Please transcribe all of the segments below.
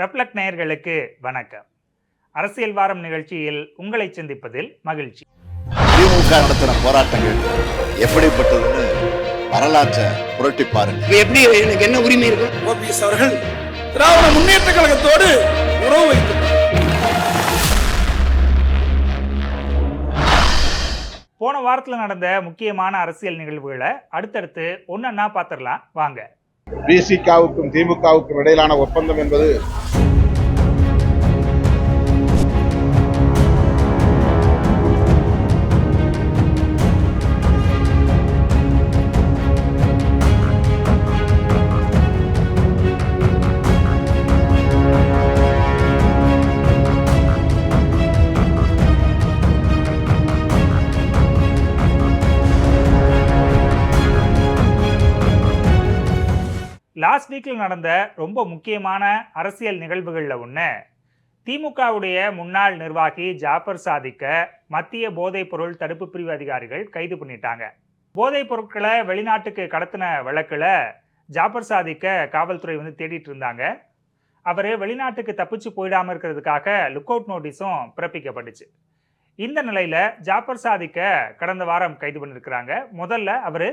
Reflect நேயர்களுக்கு வணக்கம். அரசியல் வாரம் நிகழ்ச்சியில் உங்களை சந்திப்பதில் மகிழ்ச்சி. திமுக நடத்தின போராட்டங்கள் எப்படிப்பட்டதுன்னு வரலாற்றை புரட்டி பாருங்க. எப்படி எனக்கு என்ன உரிமை இருக்கு? ஓபிஎஸ் அவர்கள் திராவிட முன்னேற்ற கழகத்தோடு உறவு வைத்தார் போன வாரத்தில் நடந்த முக்கியமான அரசியல் நிகழ்வுகளை அடுத்தடுத்து ஒன்னொன்னா பார்த்துடலாம் வாங்க. பிசிகாவுக்கும் திமுகவுக்கும் இடையிலான ஒப்பந்தம் என்பது லாஸ்ட் வீக்கில் நடந்த ரொம்ப முக்கியமான அரசியல் நிகழ்வுகளில் ஒன்று திமுகவுடைய முன்னாள் நிர்வாகி ஜாபர் சாதிக்க மத்திய போதைப் பொருள் தடுப்பு பிரிவு அதிகாரிகள் கைது பண்ணிட்டாங்க. போதைப் பொருட்களை வெளிநாட்டுக்கு கடத்தின வழக்கில் ஜாபர் சாதிக்க காவல்துறை வந்து தேடிட்டு இருந்தாங்க. அவர் வெளிநாட்டுக்கு தப்பிச்சு போயிடாம இருக்கிறதுக்காக லுக் அவுட் நோட்டீஸும் பிறப்பிக்கப்பட்டுச்சு. இந்த நிலையில் ஜாபர் சாதிக்க கடந்த வாரம் கைது பண்ணியிருக்கிறாங்க முதல்ல அவர்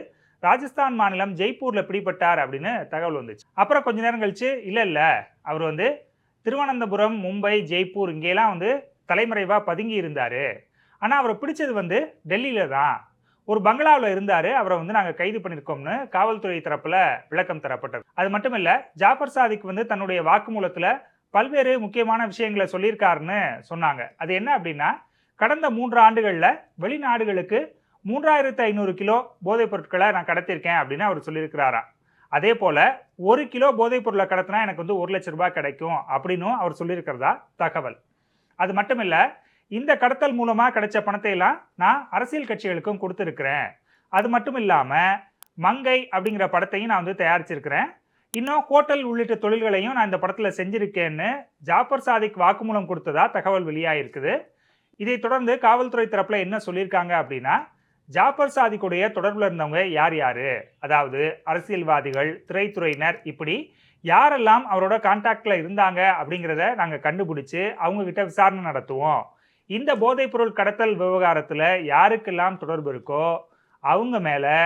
ராஜஸ்தான் மாநிலம் ஜெய்ப்பூரில் பிடிபட்டார் அப்படின்னு தகவல் வந்துச்சு. அப்புறம் கொஞ்ச நேரம் கழிச்சு இல்லை இல்லை அவர் வந்து திருவனந்தபுரம் மும்பை ஜெய்ப்பூர் இங்கேலாம் வந்து தலைமறைவாக பதுங்கி இருந்தார். ஆனால் அவரை பிடிச்சது வந்து டெல்லியில் தான். ஒரு பங்களாவில் இருந்தார் அவரை வந்து நாங்கள் கைது பண்ணியிருக்கோம்னு காவல்துறை தரப்பில் விளக்கம் தரப்பட்டது. அது மட்டும் இல்லை ஜாஃபர் சாதிக் வந்து தன்னுடைய வாக்குமூலத்தில் பல்வேறு முக்கியமான விஷயங்களை சொல்லியிருக்காருன்னு சொன்னாங்க. அது என்ன அப்படின்னா கடந்த மூன்று ஆண்டுகளில் வெளிநாடுகளுக்கு மூன்றாயிரத்து ஐநூறு கிலோ போதைப் பொருட்களை நான் கடத்திருக்கேன் அப்படின்னு அவர் சொல்லியிருக்கிறாரா. அதே போல் ஒரு கிலோ போதைப் பொருளை கடத்தினா எனக்கு வந்து ஒரு லட்ச ரூபாய் கிடைக்கும் அப்படின்னும் அவர் சொல்லியிருக்கிறதா தகவல். அது மட்டும் இல்லை இந்த கடத்தல் மூலமாக கிடைச்ச பணத்தை எல்லாம் நான் அரசியல் கட்சிகளுக்கும் கொடுத்துருக்கிறேன். அது மட்டும் இல்லாமல் மங்கை அப்படிங்கிற படத்தையும் நான் வந்து தயாரிச்சிருக்கிறேன். இன்னும் ஹோட்டல் உள்ளிட்ட தொழில்களையும் நான் இந்த படத்தில் செஞ்சுருக்கேன்னு ஜாஃபர் சாதிக் வாக்குமூலம் கொடுத்ததா தகவல் வெளியாகிருக்குது இதைத் தொடர்ந்து காவல்துறை தரப்பில் என்ன சொல்லியிருக்காங்க அப்படின்னா ஜாஃபர் சாதிக்குடைய தொடர்பில் இருந்தவங்க யார் யாரு? அதாவது அரசியல்வாதிகள் திரைத்துறையினர் இப்படி யாரெல்லாம் அவரோட கான்டாக்டில் இருந்தாங்க அப்படிங்கிறத நாங்கள் கண்டுபிடிச்சி அவங்க கிட்ட விசாரணை நடத்துவோம். இந்த போதைப்பொருள் கடத்தல் விவகாரத்தில் யாருக்கெல்லாம் தொடர்பு இருக்கோ அவங்க மேலே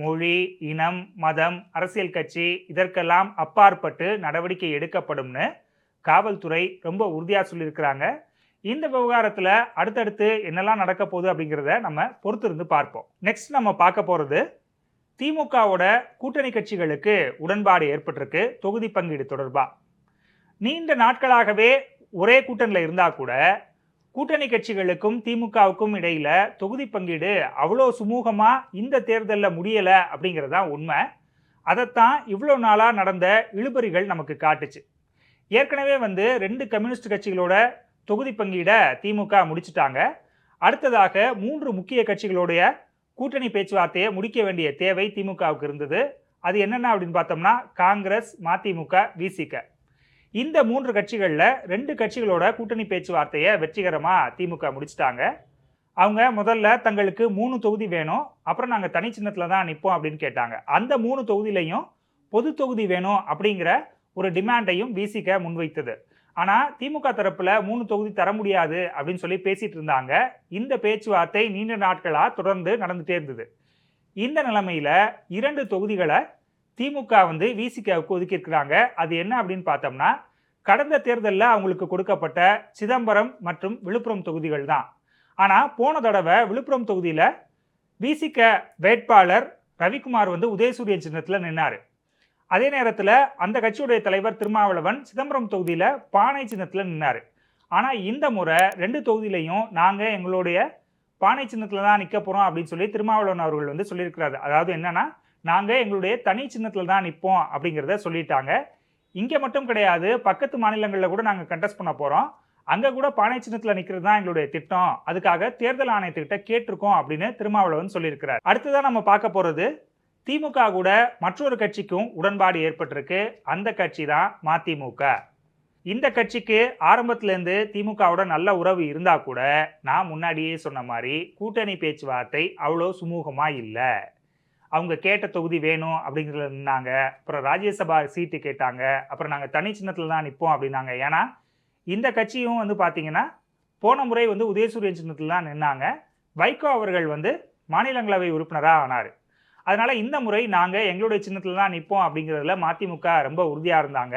மொழி இனம் மதம் அரசியல் கட்சி இதற்கெல்லாம் அப்பாற்பட்டு நடவடிக்கை எடுக்கப்படும்னு காவல்துறை ரொம்ப உறுதியாக சொல்லியிருக்கிறாங்க. இந்த விவகாரத்தில் அடுத்தடுத்து என்னெல்லாம் நடக்க போகுது அப்படிங்கிறத நம்ம பொறுத்திருந்து பார்ப்போம். நெக்ஸ்ட் நம்ம பார்க்க போகிறது திமுகவோட கூட்டணி கட்சிகளுக்கு உடன்பாடு ஏற்பட்டிருக்கு தொகுதி பங்கீடு தொடர்பாக நீண்ட நாட்களாகவே ஒரே கூட்டணியில் இருந்தால் கூட கூட்டணி கட்சிகளுக்கும் திமுகவுக்கும் இடையில் தொகுதி பங்கீடு அவ்வளோ சுமூகமாக இந்த தேர்தலில் முடியலை அப்படிங்கிறது தான் உண்மை. அதைத்தான் இவ்வளோ நாளாக நடந்த இழுபறிகள் நமக்கு காட்டுச்சு. ஏற்கனவே வந்து ரெண்டு கம்யூனிஸ்ட் கட்சிகளோட தொகுதி பங்கீட திமுக முடிச்சிட்டாங்க. அடுத்ததாக மூன்று முக்கிய கட்சிகளுடைய கூட்டணி பேச்சுவார்த்தையை முடிக்க வேண்டிய தேவை திமுகவுக்கு இருந்தது. அது என்னென்ன அப்படின்னு பார்த்தோம்னா காங்கிரஸ் மதிமுக விசிக இந்த மூன்று கட்சிகளில் ரெண்டு கட்சிகளோட கூட்டணி பேச்சுவார்த்தையை வெற்றிகரமாக திமுக முடிச்சிட்டாங்க. அவங்க முதல்ல தங்களுக்கு மூணு தொகுதி வேணும். அப்புறம் நாங்கள் தனி சின்னத்தில் தான் நிற்போம் அப்படின்னு கேட்டாங்க. அந்த மூணு தொகுதியிலையும் பொது தொகுதி வேணும் அப்படிங்கிற ஒரு டிமாண்டையும் விசிக முன்வைத்தது. ஆனால் திமுக தரப்பில் மூணு தொகுதி தர முடியாது அப்படின்னு சொல்லி பேசிட்டு இருந்தாங்க. இந்த பேச்சுவார்த்தை நீண்ட நாட்களாக தொடர்ந்து நடந்துட்டே இருந்தது. இந்த நிலைமையில இரண்டு தொகுதிகளை திமுக வந்து விசிகாவுக்கு ஒதுக்கியிருக்கிறாங்க அது என்ன அப்படின்னு பார்த்தோம்னா கடந்த தேர்தலில் அவங்களுக்கு கொடுக்கப்பட்ட சிதம்பரம் மற்றும் விழுப்புரம் தொகுதிகள் தான். ஆனால் போன தடவை விழுப்புரம் தொகுதியில் விசிக வேட்பாளர் ரவிக்குமார் வந்து உதயசூரியன் சின்னத்தில் நின்னார். அதே நேரத்தில் அந்த கட்சியுடைய தலைவர் திருமாவளவன் சிதம்பரம் தொகுதியில் பானை சின்னத்தில் நின்னார். ஆனால் இந்த முறை ரெண்டு தொகுதியிலையும் நாங்கள் எங்களுடைய பானை சின்னத்தில் தான் நிற்க போகிறோம் அப்படின்னு சொல்லி திருமாவளவன் அவர்கள் வந்து சொல்லியிருக்கிறாரு. அதாவது என்னென்னா நாங்கள் எங்களுடைய தனி சின்னத்தில் தான் நிற்போம் அப்படிங்கிறத சொல்லிட்டாங்க. இங்கே மட்டும் கிடையாது பக்கத்து மாநிலங்களில் கூட நாங்கள் கண்டெஸ்ட் பண்ண போகிறோம் அங்கே கூட பானை சின்னத்தில் நிற்கிறது தான் எங்களுடைய திட்டம். அதுக்காக தேர்தல் ஆணையத்துக்கிட்ட கேட்டிருக்கோம் அப்படின்னு திருமாவளவன் சொல்லியிருக்கிறார். அடுத்ததான் நம்ம பார்க்க போகிறது திமுக கூட மற்றொரு கட்சிக்கும் உடன்பாடு ஏற்பட்டிருக்கு. அந்த கட்சி தான் மதிமுக. இந்த கட்சிக்கு ஆரம்பத்திலேருந்து திமுகவோட நல்ல உறவு இருந்தால் கூட நான் முன்னாடியே சொன்ன மாதிரி கூட்டணி பேச்சுவார்த்தை அவ்வளோ சுமூகமாக இல்லை. அவங்க கேட்ட தொகுதி வேணும் அப்படிங்கிறதுல இருந்தாங்க அப்புறம் ராஜ்யசபா சீட்டு கேட்டாங்க. அப்புறம் நாங்கள் தனி சின்னத்தில் தான் நிற்போம் அப்படின்னாங்க. ஏன்னா இந்த கட்சியும் வந்து பார்த்தீங்கன்னா போன முறை வந்து உதயசூரியன் சின்னத்தில் தான் நின்னாங்க. வைகோ அவர்கள் வந்து மாநிலங்களவை உறுப்பினராக ஆனார். அதனால இந்த முறை நாங்கள் எங்களுடைய சின்னத்தில் தான் நிற்போம் அப்படிங்கிறதுல மதிமுக ரொம்ப உறுதியாக இருந்தாங்க.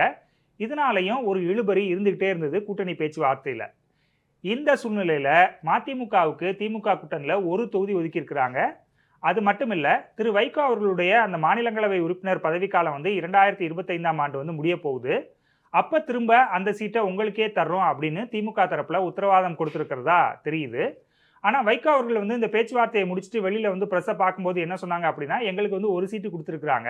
இதனாலையும் ஒரு இழுபறி இருந்துகிட்டே இருந்தது கூட்டணி பேச்சுவார்த்தையில். இந்த சூழ்நிலையில் மதிமுகவுக்கு திமுக கூட்டணியில் ஒரு தொகுதி ஒதுக்கியிருக்கிறாங்க அது மட்டும் இல்லை திரு வைகோ அவர்களுடைய அந்த மாநிலங்களவை உறுப்பினர் பதவிக்காலம் வந்து இரண்டாயிரத்தி இருபத்தைந்தாம் ஆண்டு வந்து முடிய போகுது. அப்போ திரும்ப அந்த சீட்டை உங்களுக்கே தர்றோம் அப்படின்னு திமுக தரப்பில் உத்தரவாதம் கொடுத்துருக்கிறதா தெரியுது. ஆனால் வைகோ அவர்கள் வந்து இந்த பேச்சுவார்த்தையை முடிச்சுட்டு வெளியில் வந்து ப்ரெஸ்ஸை பார்க்கும்போது என்ன சொன்னாங்க அப்படின்னா எங்களுக்கு வந்து ஒரு சீட்டு கொடுத்துருக்குறாங்க.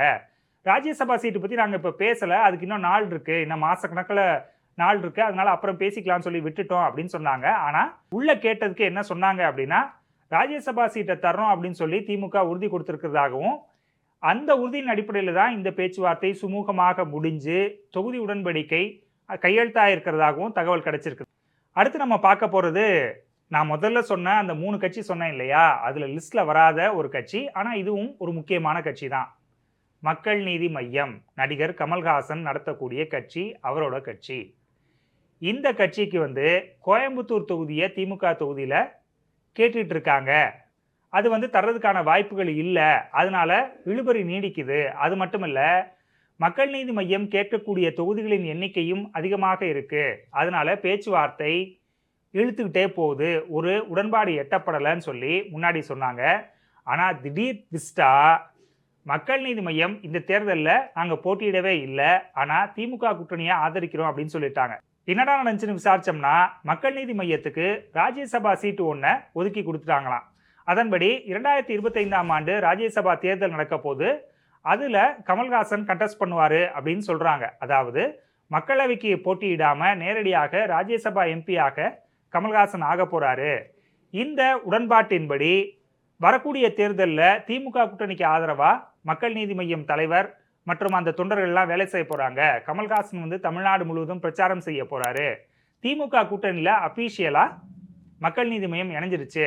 ராஜ்யசபா சீட்டு பற்றி நாங்கள் இப்போ பேசலை அதுக்கு இன்னும் நாள் இருக்குது இன்னும் மாதக்கணக்கில் நாள் இருக்குது அதனால் அப்புறம் பேசிக்கலாம்னு சொல்லி விட்டுட்டோம் அப்படின்னு சொன்னாங்க. ஆனால் உள்ளே கேட்டதுக்கு என்ன சொன்னாங்க அப்படின்னா ராஜ்யசபா சீட்டை தரோம் அப்படின்னு சொல்லி திமுக உறுதி கொடுத்துருக்கிறதாகவும் அந்த உறுதியின் அடிப்படையில் தான் இந்த பேச்சுவார்த்தை சுமூகமாக முடிஞ்சு தொகுதி உடன்படிக்கை கையெழுத்தாக இருக்கிறதாகவும் தகவல் கிடைச்சிருக்கு. அடுத்து நம்ம பார்க்க போகிறது நான் முதல்ல சொன்ன அந்த மூணு கட்சி சொன்னேன் இல்லையா? அதில் லிஸ்ட்டில் வராத ஒரு கட்சி ஆனால் இதுவும் ஒரு முக்கியமான கட்சி தான். மக்கள் நீதி மையம் நடிகர் கமல்ஹாசன் நடத்தக்கூடிய கட்சி அவரோட கட்சி. இந்த கட்சிக்கு வந்து கோயம்புத்தூர் தொகுதியை திமுக தொகுதியில் கேட்டுட்டு இருக்காங்க அது வந்து தர்றதுக்கான வாய்ப்புகள் இல்லை. அதனால இழுபறி நீடிக்குது. அது மட்டும் இல்லை மக்கள் நீதி மையம் கேட்கக்கூடிய தொகுதிகளின் எண்ணிக்கையும் அதிகமாக இருக்குது அதனால பேச்சுவார்த்தை இழுத்துக்கிட்டே போகுது. ஒரு உடன்பாடு எட்டப்படலைன்னு சொல்லி முன்னாடி சொன்னாங்க. ஆனால் திடீர் திஸ்டா மக்கள் நீதி மையம் இந்த தேர்தலில் நாங்கள் போட்டியிடவே இல்லை. ஆனால் திமுக கூட்டணியை ஆதரிக்கிறோம் அப்படின்னு சொல்லிட்டாங்க. என்னடா நடந்துச்சுன்னு விசாரிச்சோம்னா மக்கள் நீதி மையத்துக்கு ராஜ்யசபா சீட்டு ஒன்றை ஒதுக்கி கொடுத்துட்டாங்களாம். அதன்படி இரண்டாயிரத்தி இருபத்தைந்தாம் ஆண்டு ராஜ்யசபா தேர்தல் நடக்க போது அதில் கமல்ஹாசன் கண்டெஸ்ட் பண்ணுவார் அப்படின்னு சொல்கிறாங்க அதாவது மக்களவைக்கு போட்டியிடாமல் நேரடியாக ராஜ்யசபா எம்பியாக கமல்ஹாசன் ஆக போகிறாரு இந்த உடன்பாட்டின்படி வரக்கூடிய தேர்தலில் திமுக கூட்டணிக்கு ஆதரவாக மக்கள் நீதி மையம் தலைவர் மற்றும் அந்த தொண்டர்கள்லாம் வேலை செய்ய போகிறாங்க கமல்ஹாசன் வந்து தமிழ்நாடு முழுவதும் பிரச்சாரம் செய்ய போகிறாரு திமுக கூட்டணியில் அஃபீஷியலாக மக்கள் நீதி மையம் இணைஞ்சிருச்சு.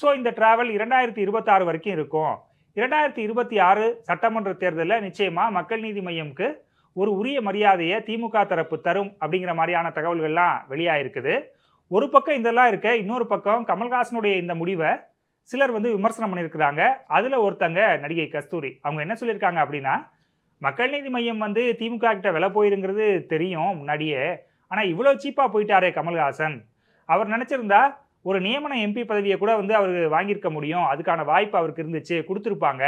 ஸோ இந்த டிராவல் இரண்டாயிரத்தி இருபத்தாறு வரைக்கும் இருக்கும். இரண்டாயிரத்தி இருபத்தி ஆறு சட்டமன்ற தேர்தலில் நிச்சயமாக மக்கள் நீதி மையம்க்கு ஒரு உரிய மரியாதையை திமுக தரப்பு தரும் அப்படிங்கிற மாதிரியான தகவல்கள்லாம் வெளியாயிருக்குது. ஒரு பக்கம் இதெல்லாம் இருக்க இன்னொரு பக்கம் கமல்ஹாசனுடைய இந்த முடிவை சிலர் வந்து விமர்சனம் பண்ணியிருக்கிறாங்க. அதில் ஒருத்தங்க நடிகை கஸ்தூரி அவங்க என்ன சொல்லியிருக்காங்க அப்படின்னா மக்கள் நீதி மையம் வந்து திமுக கிட்ட விலை போயிருங்கிறது தெரியும் முன்னாடியே ஆனால் இவ்வளோ சீப்பாக போயிட்டாரே கமல்ஹாசன். அவர் நினச்சிருந்தா ஒரு நியமன எம்பி பதவியை கூட வந்து அவர் வாங்கியிருக்க முடியும். அதுக்கான வாய்ப்பு அவருக்கு இருந்துச்சு கொடுத்துருப்பாங்க.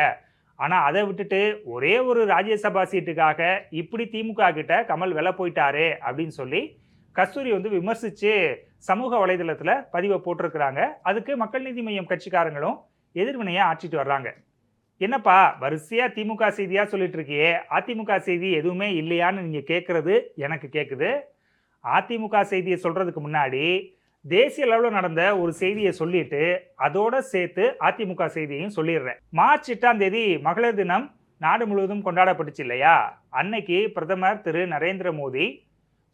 ஆனால் அதை விட்டுட்டு ஒரே ஒரு ராஜ்யசபா சீட்டுக்காக இப்படி திமுக கிட்ட கமல் வெலை போயிட்டாரே அப்படின்னு சொல்லி கஸ்தூரி வந்து விமர்சித்து சமூக வலைதளத்தில் பதிவை போட்டிருக்கிறாங்க. அதுக்கு மக்கள் நீதி மையம் கட்சிக்காரங்களும் எதிர்வினையை ஆற்றிட்டு வர்றாங்க. என்னப்பா வரிசையாக திமுக செய்தியாக சொல்லிட்டு இருக்கியே அதிமுக செய்தி எதுவுமே இல்லையான்னு நீங்கள் கேட்குறது எனக்கு கேட்குது அதிமுக செய்தியை சொல்கிறதுக்கு முன்னாடி தேசிய அளவில் நடந்த ஒரு செய்தியை சொல்லிட்டு அதோட சேர்த்து அதிமுக செய்தியையும் சொல்லிடுறேன். மார்ச் எட்டாம் தேதி மகளிர் தினம் நாடு முழுவதும் கொண்டாடப்பட்டுச்சு இல்லையா? அன்னைக்கு பிரதமர் திரு நரேந்திர மோடி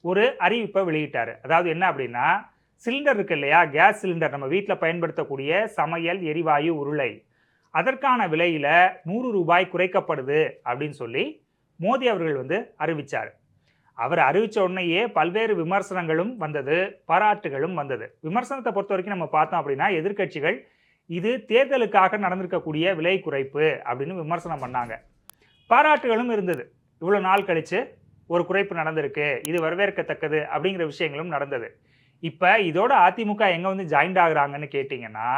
ஒரு அறிவிப்பை வெளியிட்டார். அதாவது என்ன அப்படின்னா சிலிண்டர் இருக்கு இல்லையா? Gas cylinder. நம்ம வீட்டில் பயன்படுத்தக்கூடிய சமையல் எரிவாயு உருளை. அதற்கான விலையில் நூறு ரூபாய் குறைக்கப்படுது அப்படின்னு சொல்லி மோடி அவர்கள் வந்து அறிவித்தார் அவர் அறிவித்த உடனேயே பல்வேறு விமர்சனங்களும் வந்தது பாராட்டுகளும் வந்தது. விமர்சனத்தை பொறுத்த வரைக்கும் நம்ம பார்த்தோம் அப்படின்னா எதிர்க்கட்சிகள் இது தேர்தலுக்காக நடந்திருக்கக்கூடிய விலை குறைப்பு அப்படின்னு விமர்சனம் பண்ணாங்க. பாராட்டுகளும் இருந்தது. இவ்வளோ நாள் கழித்து ஒரு குறைப்பு நடந்திருக்கு இது வரவேற்கத்தக்கது அப்படிங்கிற விஷயங்களும் நடந்தது. இப்போ இதோட அதிமுக எங்கே வந்து ஜாயின்ட் ஆகுறாங்கன்னு கேட்டிங்கன்னா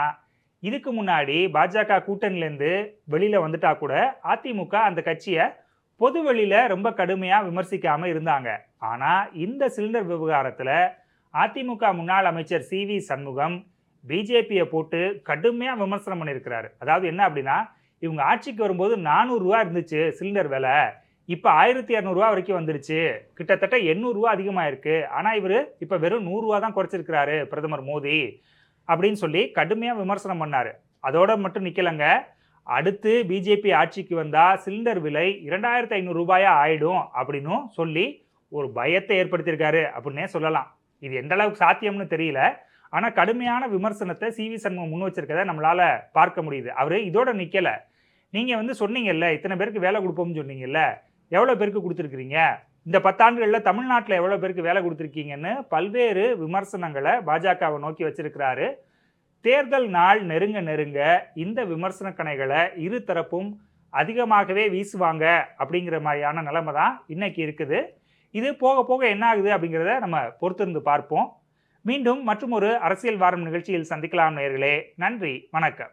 இதுக்கு முன்னாடி பாஜக கூட்டணிலேருந்து வெளியில் வந்துட்டா கூட அதிமுக அந்த கட்சியை பொது வெளியில் ரொம்ப கடுமையாக விமர்சிக்காமல் இருந்தாங்க. ஆனால் இந்த சிலிண்டர் விவகாரத்தில் அதிமுக முன்னாள் அமைச்சர் சி வி சண்முகம் பிஜேபியை போட்டு கடுமையாக விமர்சனம் பண்ணியிருக்கிறாரு. அதாவது என்ன அப்படின்னா இவங்க ஆட்சிக்கு வரும்போது நானூறுரூவா இருந்துச்சு சிலிண்டர் விலை. இப்போ ஆயிரத்தி இரநூறுவா வரைக்கும் வந்துருச்சு. கிட்டத்தட்ட எண்ணூறுரூவா அதிகமாக இருக்குது ஆனால் இவர் இப்போ வெறும் நூறுரூவா தான் குறைச்சிருக்கிறாரு பிரதமர் மோடி அப்படின்னு சொல்லி கடுமையாக விமர்சனம் பண்ணார். அதோட மட்டும் நிற்கலைங்க அடுத்து பிஜேபி ஆட்சிக்கு வந்தால் சிலிண்டர் விலை இரண்டாயிரத்தி ஐநூறு ரூபாயா ஆயிடும் அப்படின்னும் சொல்லி ஒரு பயத்தை ஏற்படுத்தியிருக்காரு அப்படின்னே சொல்லலாம். இது எந்த அளவுக்கு சாத்தியம்னு தெரியல. ஆனால் கடுமையான விமர்சனத்தை சி வி சண்முகம் முன் வச்சிருக்கதை நம்மளால் பார்க்க முடியுது. அவர் இதோட நிற்கலை நீங்கள் வந்து சொன்னீங்கல்ல இத்தனை பேருக்கு வேலை கொடுப்போம்னு சொன்னீங்கல்ல எவ்வளோ பேருக்கு கொடுத்துருக்குறீங்க? இந்த பத்தாண்டுகளில் தமிழ்நாட்டில் எவ்வளோ பேருக்கு வேலை கொடுத்துருக்கீங்கன்னு பல்வேறு விமர்சனங்களை பாஜகவை நோக்கி வச்சிருக்கிறாரு. தேர்தல் நாள் நெருங்க நெருங்க இந்த விமர்சன கணைகளை இரு தரப்பும் அதிகமாகவே வீசுவாங்க அப்படிங்கிற மாதிரியான நிலைமை தான் இன்னைக்கு இருக்குது. இது போக போக என்ன ஆகுது அப்படிங்கிறத நம்ம பொறுத்திருந்து பார்ப்போம். மீண்டும் மற்றும் ஒரு அரசியல் வாரம் நிகழ்ச்சியில் சந்திக்கலாம் நேர்களே. நன்றி. வணக்கம்.